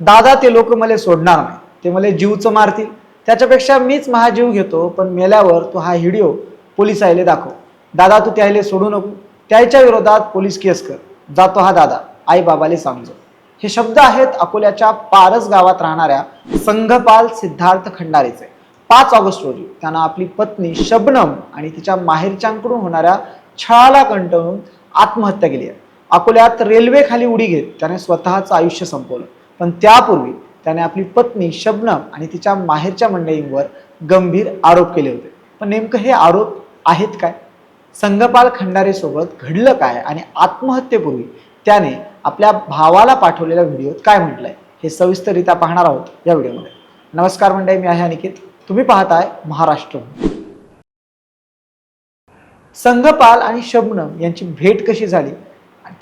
दादा ते लोक मला सोडणार नाही. ते मला जीवचं मारतील. त्याच्यापेक्षा मीच महाजीव घेतो पण मेल्यावर तू हा व्हिडिओ पोलीस आयले दाखव. दादा तू त्याला सोडू नको. त्याच्या विरोधात पोलीस केस कर. जातो हा दादा. आई बाबाले समजो हे शब्द आहेत अकोल्याच्या पारस गावात राहणाऱ्या संघपाल सिद्धार्थ खंडारेचे. पाच ऑगस्ट रोजी त्यांना आपली पत्नी शबनम आणि तिच्या माहेरच्यांकडून होणाऱ्या छळाला कंटाळून आत्महत्या केली आहे. अकोल्यात रेल्वेखाली उडी घेत त्याने स्वतःचं आयुष्य संपवलं. पण त्यापूर्वी त्याने आपली पत्नी शबनम आणि तिच्या माहेरच्या मंडळींवर गंभीर आरोप केले होते. पण नेमकं हे आरोप आहेत काय? संघपाल खंडारे सोबत घडलं काय? आणि आत्महत्येपूर्वी त्याने आपल्या भावाला पाठवलेल्या व्हिडिओत काय म्हटलंय? हे सविस्तररित्या पाहणार आहोत या व्हिडिओमध्ये. नमस्कार मंडळी मी आहे अनिकेत. तुम्ही पाहताय महाराष्ट्र. संघपाल आणि शबनम यांची भेट कशी झाली?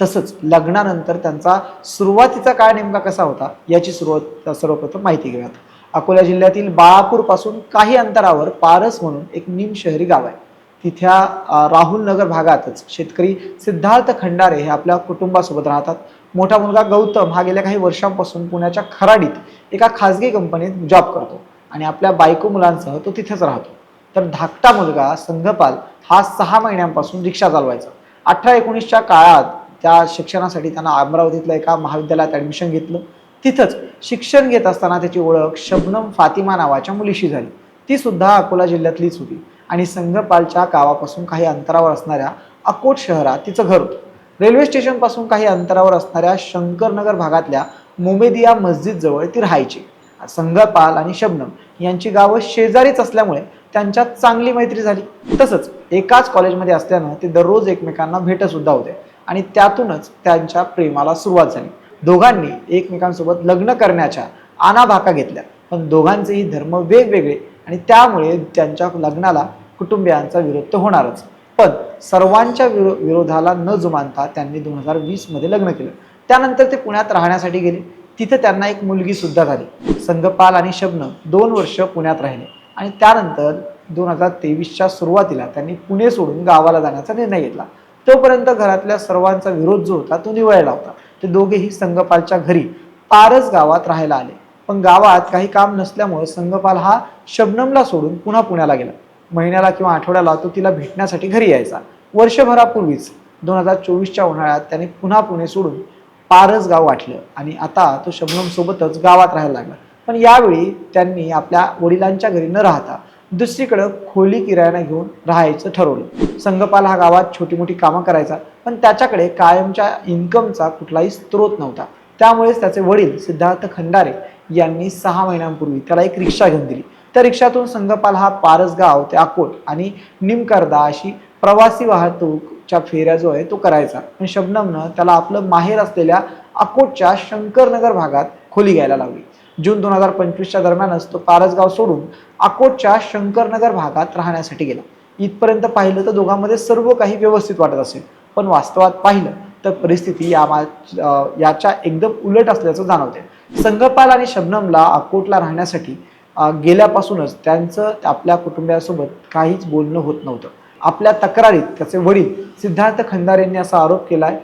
तसंच लग्नानंतर त्यांचा सुरुवातीचा काळ नेमका कसा होता याची सुरुवात सर्वप्रथम माहिती घेऊयात. अकोला जिल्ह्यातील बाळापूरपासून काही अंतरावर पारस म्हणून एक निम शहरी गाव आहे. तिथ्या राहुल नगर भागातच शेतकरी सिद्धार्थ खंडारे हे आपल्या कुटुंबासोबत राहतात. मोठा मुलगा गौतम हा गेल्या काही वर्षांपासून पुण्याच्या खराडीत एका खासगी कंपनीत जॉब करतो आणि आपल्या बायको मुलांसह तो तिथेच राहतो. तर धाकटा मुलगा संघपाल हा सहा महिन्यांपासून रिक्षा चालवायचा. अठरा एकोणीसच्या काळात त्या शिक्षणासाठी त्यांना अमरावतीतल्या एका महाविद्यालयात ॲडमिशन घेतलं. तिथंच शिक्षण घेत असताना त्याची ओळख शबनम फातिमा नावाच्या मुलीशी झाली. ती सुद्धा अकोला जिल्ह्यातलीच होती. आणि संघपालच्या गावापासून काही अंतरावर असणाऱ्या अकोट शहरात तिचं घर होतं. रेल्वे स्टेशनपासून काही अंतरावर असणाऱ्या शंकरनगर भागातल्या मोमेदिया मस्जिद जवळ ती राहायची. संघपाल आणि शबनम यांची गावं शेजारीच असल्यामुळे त्यांच्यात चांगली मैत्री झाली. तसंच एकाच कॉलेजमध्ये असल्यानं ते दररोज एकमेकांना भेटसुद्धा होते. आणि त्यातूनच त्यांच्या प्रेमाला सुरुवात झाली. दोघांनी एकमेकांसोबत लग्न करण्याच्या आनाभाका घेतल्या. पण दोघांचेही धर्म वेगवेगळे आणि त्यामुळे त्यांच्या लग्नाला कुटुंबियांचा विरोध तर होणारच. पण सर्वांच्या विरो विरोधाला न जुमानता त्यांनी दोन हजार वीसमध्ये लग्न केलं. त्यानंतर ते पुण्यात राहण्यासाठी गेले. तिथे त्यांना एक मुलगी सुद्धा झाली. संघपाल आणि शबनम दोन वर्ष पुण्यात राहिले आणि त्यानंतर दोन हजार तेवीसच्या सुरुवातीला त्यांनी पुणे सोडून गावाला जाण्याचा निर्णय घेतला. तोपर्यंत घरातल्या सर्वांचा विरोध जो होता तो निवळला होता. ते दोघेही संगपालच्या घरी पारस गावात राहायला आले. पण गावात काही काम नसल्यामुळे संगपाल हा शबनमला सोडून पुन्हा पुण्याला गेला. महिन्याला किंवा आठवड्याला तो तिला भेटण्यासाठी घरी यायचा. वर्षभरापूर्वीच दोन हजार चोवीसच्या उन्हाळ्यात त्याने पुन्हा पुणे सोडून पारस गाव वाटलं आणि आता तो शबनम सोबतच गावात राहायला लागला. पण यावेळी त्यांनी आपल्या वडिलांच्या घरी न राहता दुसरीकडं खोली किरायाने घेऊन राहायचं ठरवलं. संगपाल हा गावात छोटी मोठी कामं करायचा पण त्याच्याकडे कायमच्या इन्कमचा कुठलाही स्रोत नव्हता. त्यामुळेच त्याचे वडील सिद्धार्थ खंडारे यांनी सहा महिन्यांपूर्वी त्याला एक रिक्षा घेऊन दिली. त्या रिक्षातून संगपाल हा पारसगाव ते अकोट आणि निमकरदा अशी प्रवासी वाहतूकच्या फेऱ्या जो आहे तो करायचा. पण शबनमनं त्याला आपलं माहेर असलेल्या अकोटच्या शंकरनगर भागात खोली घ्यायला लावली. जून दोन हजार पंचवीसच्या दरम्यानच तो पारसगाव सोडून अकोटच्या शंकरनगर भागात राहण्यासाठी गेला. इथपर्यंत पाहिलं तर दोघांमध्ये सर्व काही व्यवस्थित वाटत असेल. पण वास्तवात पाहिलं तर परिस्थिती या मा याच्या एकदम उलट असल्याचं जाणवते संगपाल आणि शबनमला अकोटला राहण्यासाठी गेल्यापासूनच त्यांचं आपल्या कुटुंबियासोबत काहीच बोलणं होत नव्हतं. आपल्या तक्रारीत त्याचे वडील सिद्धार्थ खंदार यांनी असा आरोप केला आहे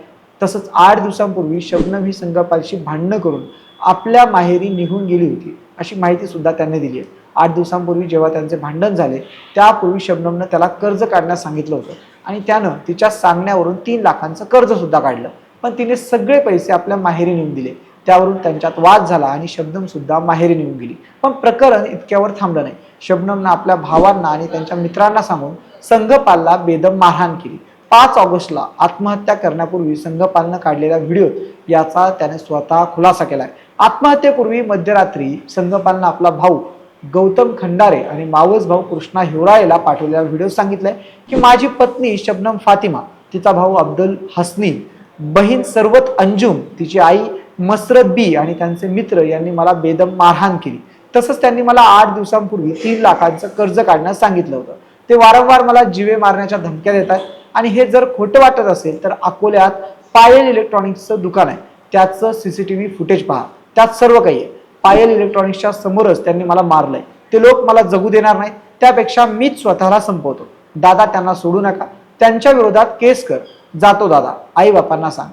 तसंच आठ दिवसांपूर्वी शबनम ही संगपालशी भांडणं करून आपल्या माहेरी निघून गेली होती. अशी माहिती सुद्धा त्यांनी दिली आहे. आठ दिवसांपूर्वी जेव्हा त्यांचे भांडण झाले त्यापूर्वी शबनमनं त्याला कर्ज काढण्यास सांगितलं होतं. आणि त्यानं तिच्या सांगण्यावरून तीन लाखांचं कर्ज सुद्धा काढलं. पण तिने सगळे पैसे आपल्या माहेरी नेऊन दिले. त्यावरून त्यांच्यात वाद झाला आणि शबनम सुद्धा माहेरी निघून गेली. पण प्रकरण इतक्यावर थांबलं नाही. शबनमनं आपल्या भावांना आणि त्यांच्या मित्रांना सांगून संघपालला बेदम मारहाण केली. पाच ऑगस्टला आत्महत्या करण्यापूर्वी संघपालनं काढलेल्या व्हिडिओ याचा त्याने स्वतः खुलासा केला आहे आत्महत्येपूर्वी मध्यरात्री संघपालनं आपला भाऊ गौतम खंडारे आणि मावस भाऊ कृष्णा हिवराळेला पाठवलेला व्हिडिओ सांगितलाय की माझी पत्नी शबनम फातिमा तिचा भाऊ अब्दुल हसनी बहीण सर्वत अंजुम तिची आई मसरत बी आणि त्यांचे मित्र यांनी मला बेदम मारहाण केली. तसंच त्यांनी मला आठ दिवसांपूर्वी तीन लाखांचं कर्ज काढण्यास सांगितलं होतं. ते वारंवार मला जीवे मारण्याच्या धमक्या देत आहेत आणि हे जर खोटं वाटत असेल तर अकोल्यात पायल इलेक्ट्रॉनिक्सचं दुकान आहे. त्याचं सीसीटीव्ही फुटेज पहा. त्यात सर्व काही आहे. पायल इलेक्ट्रॉनिक्सच्या समोरच त्यांनी मला मारलंय. ते लोक मला जगू देणार नाहीत. त्यापेक्षा मीच स्वतःला संपवतो. दादा त्यांना सोडू नका. त्यांच्या विरोधात केस कर. जातो दादा. आई बापांना सांग.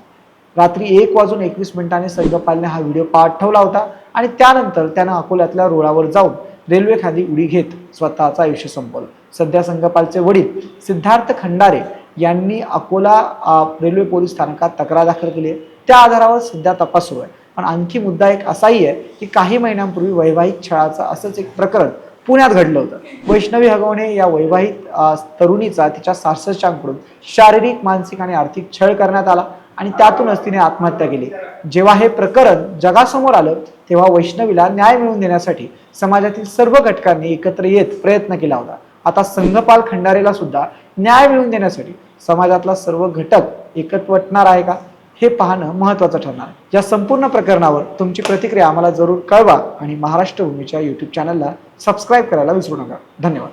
रात्री एक वाजून एकवीस मिनिटांनी सैगपालने हा व्हिडिओ पाठवला होता आणि त्यानंतर त्यानं अकोल्यातल्या रुळावर जाऊन रेल्वे खाली उडी घेत स्वतःचं आयुष्य संपवलं. सध्या संगपालचे वडील सिद्धार्थ खंडारे यांनी अकोला रेल्वे पोलीस स्थानकात तक्रार दाखल केली आहे. त्या आधारावर सध्या तपास सुरू आहे. पण आणखी मुद्दा एक असाही आहे की काही महिन्यांपूर्वी वैवाहिक छळाचं असंच एक प्रकरण पुण्यात घडलं होतं. वैष्णवी हगवणे या वैवाहिक तरुणीचा तिच्या सासरच्यांकडून शारीरिक मानसिक आणि आर्थिक छळ करण्यात आला आणि त्यातूनच तिने आत्महत्या केली. जेव्हा हे प्रकरण जगासमोर आलं तेव्हा वैष्णवीला न्याय मिळवून देण्यासाठी समाजातील सर्व घटकांनी एकत्र येत प्रयत्न केला होता. आता संघपाल खंडारेला सुद्धा न्याय मिळवून देण्यासाठी समाजातला सर्व घटक एकत्वटणार आहे का? हे पाहणं महत्त्वाचं ठरणार. या संपूर्ण प्रकरणावर तुमची प्रतिक्रिया आम्हाला जरूर कळवा आणि महाराष्ट्र भूमीच्या यूट्यूब चॅनलला सबस्क्राईब करायला विसरू नका. धन्यवाद.